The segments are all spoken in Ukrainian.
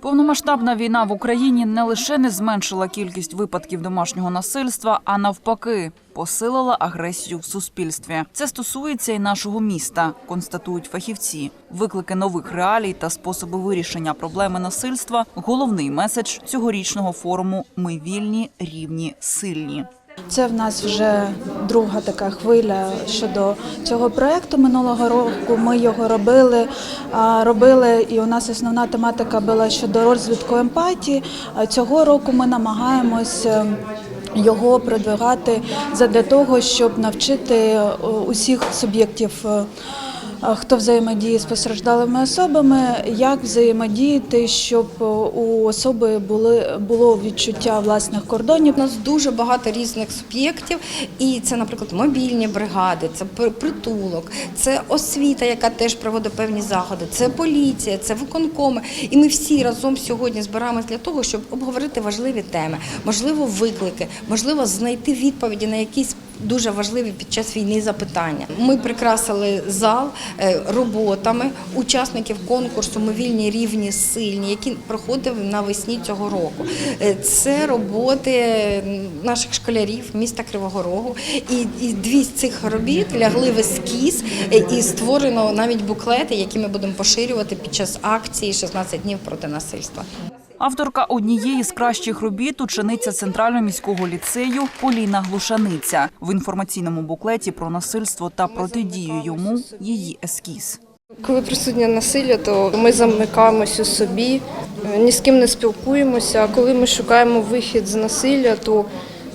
Повномасштабна війна в Україні не лише не зменшила кількість випадків домашнього насильства, а навпаки, посилила агресію в суспільстві. Це стосується і нашого міста, констатують фахівці. Виклики нових реалій та способи вирішення проблеми насильства головний меседж цьогорічного форуму Ми вільні, рівні, сильні. Це в нас вже друга така хвиля щодо цього проекту. Минулого року ми його робили. Робили, і у нас основна тематика була щодо розвитку емпатії. Цього року ми намагаємось. е, Його продвигати задля того, щоб навчити е, усіх суб'єктів, е, хто взаємодіє з постраждалими особами, як взаємодіяти, щоб е, у особи були було відчуття власних кордонів. У нас дуже багато різних суб'єктів, і це, наприклад, мобільні бригади, це при- притулок, це освіта, яка теж проводить певні заходи, це поліція, це виконкоми. І ми всі разом сьогодні збираємось для того, щоб обговорити важливі теми, можливо, виклики, можливо, знайти відповіді на якісь. Дуже важливі під час війни запитання. Ми прикрасили зал е, роботами учасників конкурсу Ми вільні, рівні, сильні, які проходив навесні цього року. Е, Це роботи наших школярів міста Кривого Рогу. І, і дві з цих робіт лягли в ескіз е, і створено навіть буклети, які ми будемо поширювати під час акції «16 днів проти насильства. Авторка однієї з кращих робіт учениця центрального міського ліцею Поліна Глушаниця в інформаційному буклеті про насильство та протидію йому її ескіз. Коли присутнє насилля, то ми замикаємося у собі, е, ні з ким не спілкуємося. А коли ми шукаємо вихід з насилля, то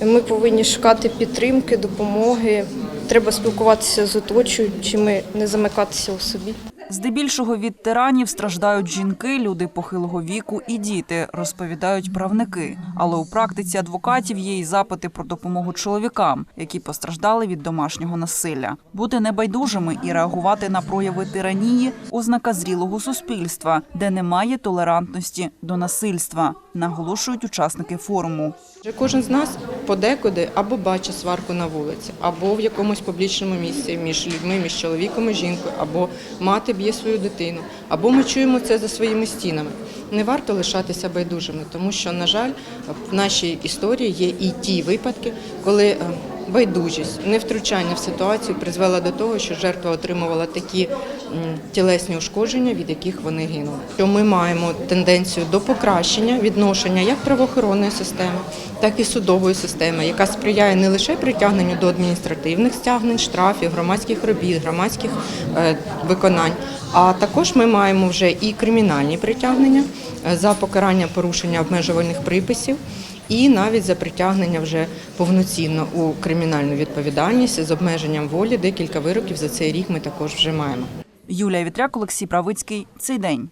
ми повинні шукати підтримки, допомоги. Треба спілкуватися з оточуючими, не замикатися у собі. Здебільшого від тиранів страждають жінки, люди похилого віку і діти, розповідають правники. Але у практиці адвокатів є і запити про допомогу чоловікам, які постраждали від домашнього насилля. Бути небайдужими і реагувати на прояви тиранії ознака зрілого суспільства, де немає толерантності до насильства, наголошують учасники форуму. Кожен з нас подекуди або бачить сварку на вулиці, або в якомусь публічному місці між людьми, між чоловіком і жінкою, або мати б'є свою дитину, або ми чуємо це за своїми стінами. Не варто лишатися байдужими, тому що, на жаль, в нашій історії є і ті випадки, коли е, байдужість, невтручання в ситуацію призвела до того, що жертва отримувала такі тілесні ушкодження, від яких вони гинули. Що ми маємо тенденцію до покращення відношення як правоохоронної системи, так і судової системи, яка сприяє не лише притягненню до адміністративних стягнень, штрафів, громадських робіт, громадських е, виконань. А також ми маємо вже і кримінальні притягнення е, за покарання порушення обмежувальних приписів. І навіть за притягнення вже повноцінно у кримінальну відповідальність з обмеженням волі декілька вироків за цей рік ми також вже маємо. Юлія Вітряк, Олексій Правицький. Цей день.